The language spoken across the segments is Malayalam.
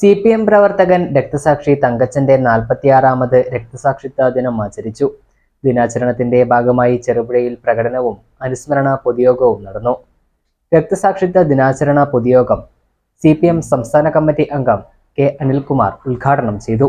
സി പി എം പ്രവർത്തകൻ രക്തസാക്ഷി തങ്കച്ചന്റെ നാൽപ്പത്തിയാറാമത് രക്തസാക്ഷിത്വ ദിനം ആചരിച്ചു. ദിനാചരണത്തിന്റെ ഭാഗമായി ചെറുപുഴയിൽ പ്രകടനവും അനുസ്മരണ പൊതുയോഗവും നടന്നു. രക്തസാക്ഷിത്വ ദിനാചരണ പൊതുയോഗം സി സംസ്ഥാന കമ്മിറ്റി അംഗം കെ അനിൽകുമാർ ഉദ്ഘാടനം ചെയ്തു.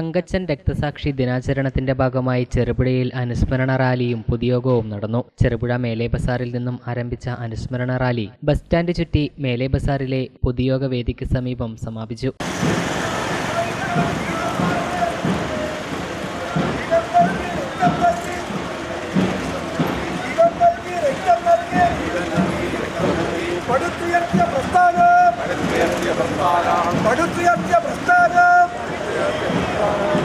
തങ്കച്ചൻ രക്തസാക്ഷി ദിനാചരണത്തിന്റെ ഭാഗമായി ചെറുപുഴയിൽ അനുസ്മരണ റാലിയും പൊതുയോഗവും നടന്നു. ചെറുപുഴ മേലെ ബസാറിൽ നിന്നും ആരംഭിച്ച അനുസ്മരണ റാലി ബസ് സ്റ്റാൻഡ് ചുറ്റി മേലെ ബസാറിലെ പൊതുയോഗ വേദിക്ക് സമീപം സമാപിച്ചു. പടുത്തുയർത്തിയ പ്രസ്ഥാനം.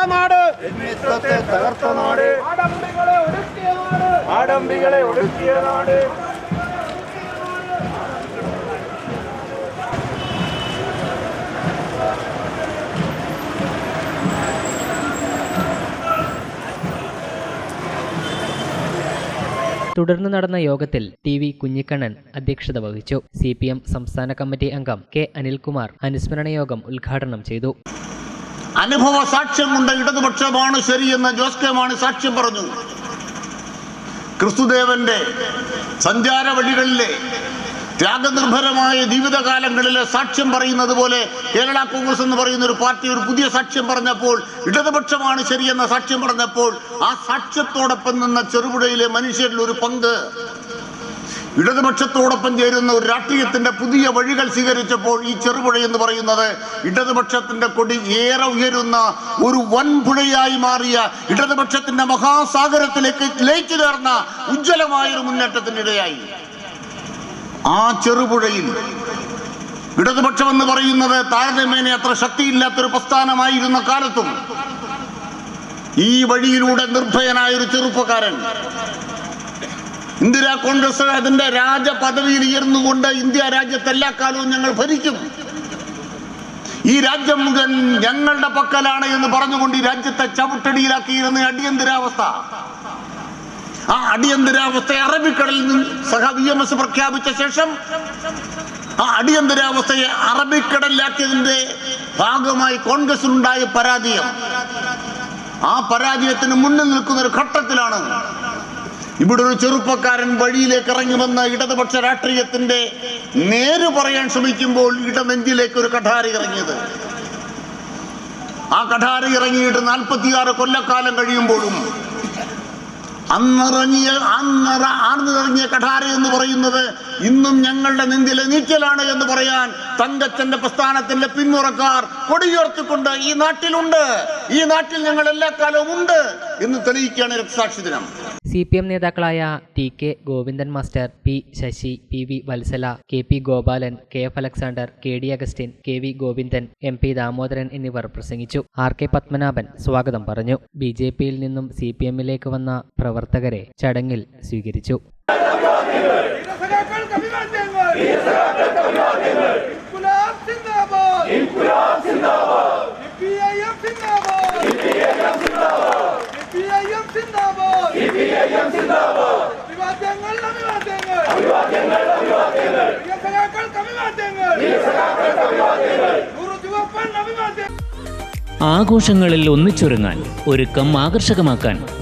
തകർത്ത നാട് തകർത്ത നാട് ആഡംബികളെ ഒടുക്കിയ നാട് ആഡംബികളെ ഒടുക്കിയ നാട് തുടർന്ന് നടന്ന യോഗത്തിൽ ടി വി കുഞ്ഞിക്കണ്ണൻ അധ്യക്ഷത വഹിച്ചു. സി പി എം സംസ്ഥാന കമ്മിറ്റി അംഗം കെ അനിൽകുമാർ അനുസ്മരണ യോഗം ഉദ്ഘാടനം ചെയ്തു. അനുഭവ സാക്ഷ്യം കൊണ്ട് ഇടതുപക്ഷമാണ് ശരിയെന്ന് ജോസ് കെ മാണി സാക്ഷ്യം പറഞ്ഞു. ക്രിസ്തുദേവന്റെ സഞ്ചാര വഴികളിലെ ത്യാഗനിർഭരമായ ജീവിതകാലങ്ങളിലെ സാക്ഷ്യം പറയുന്നത് പോലെ കേരള കോൺഗ്രസ് എന്ന് പറയുന്ന ഒരു പാർട്ടി ഒരു പുതിയ സാക്ഷ്യം പറഞ്ഞപ്പോൾ ഇടതുപക്ഷമാണ് ശരിയെന്ന സാക്ഷ്യം പറഞ്ഞപ്പോൾ ആ സാക്ഷ്യത്തോടൊപ്പം നിന്ന ചെറുപുഴയിലെ മനുഷ്യരിൽ ഒരു പങ്ക് ഇടതുപക്ഷത്തോടൊപ്പം ചേരുന്ന ഒരു രാഷ്ട്രീയത്തിന്റെ പുതിയ വഴികൾ സ്വീകരിച്ചപ്പോൾ ഈ ചെറുപുഴ എന്ന് പറയുന്നത് ഇടതുപക്ഷത്തിന്റെ കൊടി ഏറെ ഉയരുന്ന ഒരു വൻപുഴയായി മാറിയ ഇടതുപക്ഷത്തിന്റെ മഹാസാഗരത്തിലേക്ക് ലയിച്ചു ചേർന്ന ഉജ്ജ്വലമായ ഒരു മുന്നേറ്റത്തിനിടയായി ആ ചെറുപുഴയിൽ ഇടതുപക്ഷം എന്ന് പറയുന്നത് താരതമ്യേന അത്ര ശക്തിയില്ലാത്തൊരു പ്രസ്ഥാനമായിരുന്ന കാലത്തും ഈ വഴിയിലൂടെ നിർഭയനായ ഒരു ചെറുപ്പക്കാരൻ ഇന്ദിരാ കോൺഗ്രസ് അതിന്റെ രാജപദവിയിൽ ഉയർന്നുകൊണ്ട് ഇന്ത്യ രാജ്യത്ത് എല്ലാ കാലവും ഞങ്ങൾ ഭരിക്കും. ഈ രാജ്യം മുഴുവൻ ഞങ്ങളുടെ പക്കലാണ് എന്ന് പറഞ്ഞുകൊണ്ട് ഈ രാജ്യത്തെ ചവിട്ടടിയിലാക്കിയിരുന്ന അടിയന്തരാവസ്ഥ. ആ അടിയന്തരാവസ്ഥ അറബിക്കടലിൽ നിന്ന് സഹ വി എം എസ് പ്രഖ്യാപിച്ച ശേഷം ആ അടിയന്തരാവസ്ഥയെ അറബിക്കടലിലാക്കിയതിന്റെ ഭാഗമായി കോൺഗ്രസിനുണ്ടായ പരാജയം. ആ പരാജയത്തിന് മുന്നിൽ നിൽക്കുന്ന ഒരു ഘട്ടത്തിലാണ് ഇവിടെ ഒരു ചെറുപ്പക്കാരൻ വഴിയിലേക്ക് ഇറങ്ങി വന്ന ഇടതുപക്ഷ രാഷ്ട്രീയത്തിന്റെ നേര് പറയാൻ ശ്രമിക്കുമ്പോൾ ഇടനെഞ്ചിലേക്ക് ഒരു കഠാരി ഇറങ്ങിയത്. ആ കഠാരി ഇറങ്ങിയിട്ട് നാൽപ്പത്തിയാറ് കൊല്ലക്കാലം കഴിയുമ്പോഴും അന്നിറങ്ങിയ അന്നറ ആർന്നിറങ്ങിയ കഠാര എന്ന് പറയുന്നത് ഇന്നും ഞങ്ങളുടെ നെഞ്ചിലെ നീറ്റലാണ് എന്ന് പറയാൻ തങ്കച്ചന്റെ പ്രസ്ഥാനത്തിന്റെ പിന്മുറക്കാർ കൊടിയുയർത്തിക്കൊണ്ട് ഈ നാട്ടിലുണ്ട്. ഈ നാട്ടിൽ ഞങ്ങൾ എല്ലാ കാലവും ഉണ്ട് എന്ന് തെളിയിക്കുകയാണ് രക്തസാക്ഷി ദിനം. സി പി എം നേതാക്കളായ T K Govindan master P Sasi P V Valsala K P Gopalan K F Alexander K D Augustine K V Govindan M P Damodaran എന്നിവർ പ്രസംഗിച്ചു. ആർ കെ പത്മനാഭൻ സ്വാഗതം പറഞ്ഞു. ബി ജെ പിയിൽ നിന്നും സി പി എമ്മിലേക്ക് വന്ന പ്രവർത്തകരെ ചടങ്ങിൽ സ്വീകരിച്ചു. ഇൻകുലാബ് സിന്ദാബാദ്. ഇൻകുലാബ് സിന്ദാബാദ് സിപിഐഎം സിന്ദാബാദ് സിപിഐഎം സിന്ദാബാദ് സിപിഐഎം സിന്ദാബാദ് സിപിഐഎം സിന്ദാബാദ് അഭിവാദ്യങ്ങൾ അഭിവാദ്യങ്ങൾ അഭിവാദ്യങ്ങൾ അഭിവാദ്യങ്ങൾ വീരസഖാക്കൾക്ക് ആഘോഷങ്ങളിൽ ഒന്നിച്ചൊരുങ്ങാൻ ഒരുക്കം ആകർഷകമാക്കാൻ